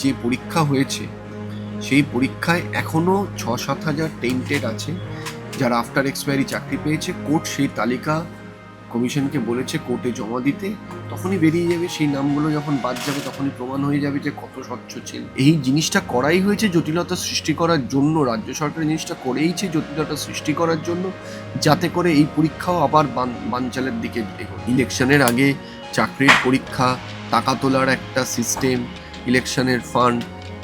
যে পরীক্ষা হয়েছে, সেই পরীক্ষায় এখনও ছ সাত হাজার টেন্টেড আছে। যারা আফটার এক্সপায়ারি চাকরি পেয়েছে, কোর্ট সেই তালিকা কমিশনকে বলেছে, কোর্টে জমা দিতে। তখনই বেরিয়ে যাবে, সেই নামগুলো যখন বাদ যাবে, তখনই প্রমাণ হয়ে যাবে যে কত স্বচ্ছ ছিল এই জিনিসটা করাই হয়েছে জটিলতা সৃষ্টি করার জন্য, রাজ্য সরকার জিনিসটা করেইছে জটিলতা সৃষ্টি করার জন্য, যাতে করে এই পরীক্ষাও আবার বান- বানচালের দিকে ইলেকশনের আগে চাকরির পরীক্ষা, টাকা তোলার একটা সিস্টেম ইলেকশনের ফান্ড।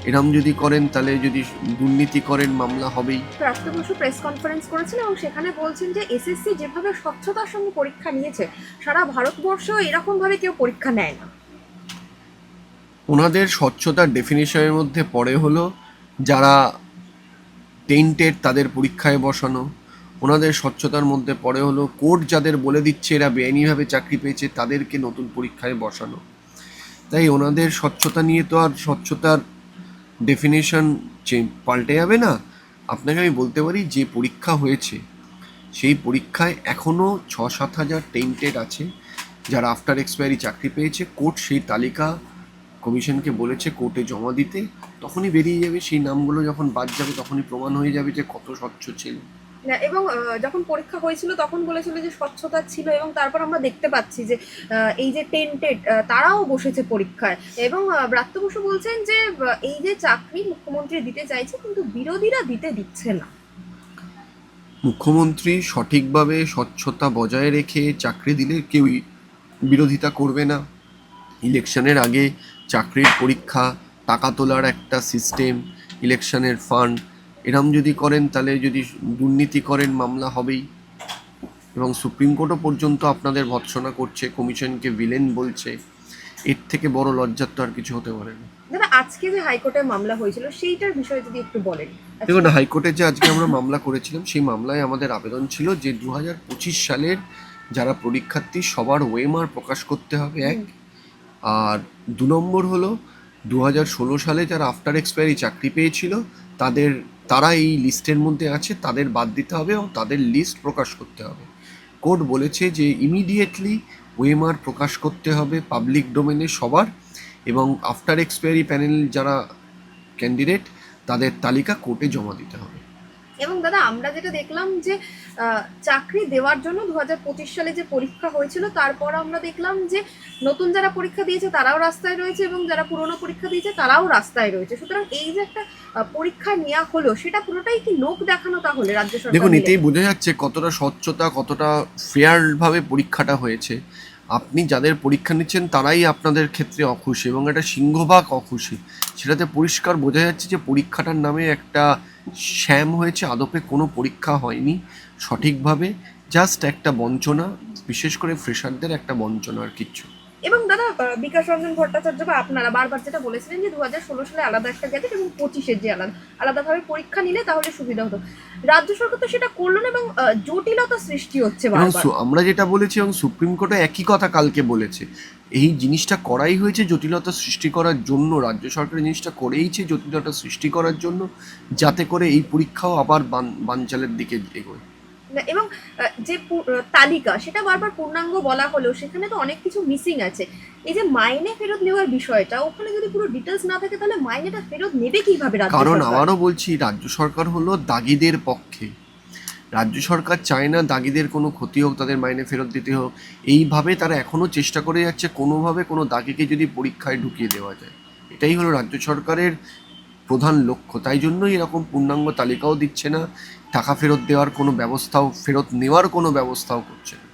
এরম যদি করেন তাহলে যদি দুর্নীতি করেন মামলা হবেই। প্রাপ্ত বসু প্রেস কনফারেন্স করেছেন এবং সেখানে বলছেন যে এসএসসি যেভাবে স্বচ্ছতার সঙ্গে পরীক্ষা নিয়েছে সারা ভারতবর্ষ এরকম ভাবে কেউ পরীক্ষা নেয় না। ওনাদের স্বচ্ছতার ডেফিনেশনের মধ্যে পড়ে হলো যারা টেন্টেড তাদের পরীক্ষায় বসানো। ওনাদের স্বচ্ছতার মধ্যে পড়ে হলো কোর্ট যাদের বলে দিচ্ছে এরা বেআইনিভাবে চাকরি পেয়েছে তাদেরকে নতুন পরীক্ষায় বসানো। তাই ওনাদের স্বচ্ছতা নিয়ে তো আর স্বচ্ছতার ডেফিনেশন পাল্টে যাবে না। আপনাকে আমি বলতে পারি, যে পরীক্ষা হয়েছে, সেই পরীক্ষায় এখনও ছ সাত হাজার টেন্টেড আছে। যারা আফটার এক্সপায়ারি চাকরি পেয়েছে, কোর্ট সেই তালিকা কমিশনকে বলেছে, কোর্টে জমা দিতে। তখনই বেরিয়ে যাবে, সেই নামগুলো যখন বাদ যাবে, তখনই প্রমাণ হয়ে যাবে যে কত স্বচ্ছ ছিল। এবং যখন পরীক্ষা হয়েছিল তখন বলেছিল যে স্বচ্ছতা ছিল এবং তারপর আমরা দেখতে পাচ্ছি যে এই যে টেন্টেড তারাও বসেছে পরীক্ষায়। এবং ব্রাত্য বসু বলছেন যে এই যে চাকরি মুখ্যমন্ত্রী দিতে চাইছে কিন্তু বিরোধীরা দিতে দিচ্ছে না। মুখ্যমন্ত্রী সঠিকভাবে স্বচ্ছতা বজায় রেখে চাকরি দিলে কেউই বিরোধিতা করবে না। ইলেকশনের আগে চাকরির পরীক্ষা, টাকা তোলার একটা সিস্টেম, ইলেকশনের ফান্ড এরম যদি করেন তাহলে যদি দুর্নীতি করেন মামলা হবেই। এবং সুপ্রিম কোর্টও পর্যন্ত আপনাদের ভৎসনা করছে কমিশনকে ভিলেন বলছে। এর থেকে বড় লজ্জার তো আর কিছু হতে পারে না। দাদা আজকে যে হাইকোর্টে মামলা হয়েছিল সেইটার বিষয়ে যদি একটু বলেন। দেখুন হাইকোর্টে যে আজকে আমরা মামলা করেছিলাম সেই মামলায় আমাদের আবেদন ছিল যে দু হাজার পঁচিশ সালের যারা পরীক্ষার্থী সবার ওয়েমার প্রকাশ করতে হবে এক। আর দু নম্বর হলো দু হাজার ষোলো সালে যারা আফটার এক্সপায়ারি চাকরি পেয়েছিল তাদের তারা এই লিস্টের মধ্যে আছে, তাদের বাদ দিতে হবে এবং তাদের লিস্ট প্রকাশ করতে হবে। কোর্ট বলেছে যে ইমিডিয়েটলি ওয়েমার প্রকাশ করতে হবে পাবলিক ডোমেনে সবার এবং আফটার এক্সপায়ারি প্যানেল যারা ক্যান্ডিডেট তাদের তালিকা কোর্টে জমা দিতে হবে। এবং দাদা, আমরা যেটা দেখলাম যে চাকরি দেওয়ার জন্য দুহাজার পঁচিশ সালে যে পরীক্ষা হয়েছিল তারপর আমরা দেখলাম যে নতুন যারা পরীক্ষা দিয়েছে তারাও রাস্তায় রয়েছে এবং যারা পুরনো পরীক্ষা দিয়েছে তারাও রাস্তায় রয়েছে। সুতরাং এই যে একটা পরীক্ষা নেওয়া হলো সেটা পুরোটাই কি লোক দেখানো তাহলে রাজ্য সরকার দেখুন? এতেই বোঝা যাচ্ছে কতটা স্বচ্ছতা কতটা ফেয়ারভাবে পরীক্ষাটা হয়েছে। আপনি যাদের পরীক্ষা নিচ্ছেন তারাই আপনাদের ক্ষেত্রে অখুশি এবং একটা সিংহভাগ অখুশি। সেটাতে পরিষ্কার বোঝা যাচ্ছে যে পরীক্ষাটার নামে একটা শ্যাম হয়েছে, আদপে কোনো পরীক্ষা হয়নি সঠিকভাবে জাস্ট একটা বঞ্চনা, বিশেষ করে ফ্রেশারদের একটা বঞ্চনার কিছু এবং দাদা বিকাশ রঞ্জন ভট্টাচার্য বা আপনারা বারবার যেটা বলেছিলেন যে দুহাজার ষোলো সালে আলাদা একটা গ্যাজেট এবং পঁচিশের যে আলাদা আলাদাভাবে পরীক্ষা নিলে তাহলে সুবিধা হতো। রাজ্য সরকার তো সেটা করল না এবং জটিলতা সৃষ্টি হচ্ছে আমরা যেটা বলেছি এবং সুপ্রিম কোর্টে একই কথা কালকে বলেছে। এই জিনিসটা করাই হয়েছে জটিলতা সৃষ্টি করার জন্য রাজ্য সরকার জিনিসটা করেইছে জটিলতা সৃষ্টি করার জন্য যাতে করে এই পরীক্ষাও আবার বান- বানচালের দিকে এগোয়। এবং যে তালিকা সেটা বারবার পূর্ণাঙ্গ বলা হলেও সেখানে তো অনেক কিছু মিসিং আছে। এই যে মাইনে ফেরত নেওয়ার বিষয়টা ওখানে যদি পুরো ডিটেলস না থাকে তাহলে মাইনেটা ফেরত নেবে কীভাবে রাজ্য কারণ আমারও বলছি রাজ্য সরকার হলো দাগিদের পক্ষে। রাজ্য সরকার চায় না দাগিদের কোনো ক্ষতি হোক তাদের মাইনে ফেরত দিতে হোক। এইভাবে তারা এখনও চেষ্টা করে যাচ্ছে কোনোভাবে কোনো দাগিকে যদি পরীক্ষায় ঢুকিয়ে দেওয়া যায়। এটাই হলো রাজ্য সরকারের প্রধান লক্ষ্য। তাই জন্যই এরকম পূর্ণাঙ্গ তালিকাও দিচ্ছে না, টাকা ফেরত দেওয়ার কোনো ব্যবস্থাও, ফেরত নেওয়ার কোনো ব্যবস্থাও করছে না।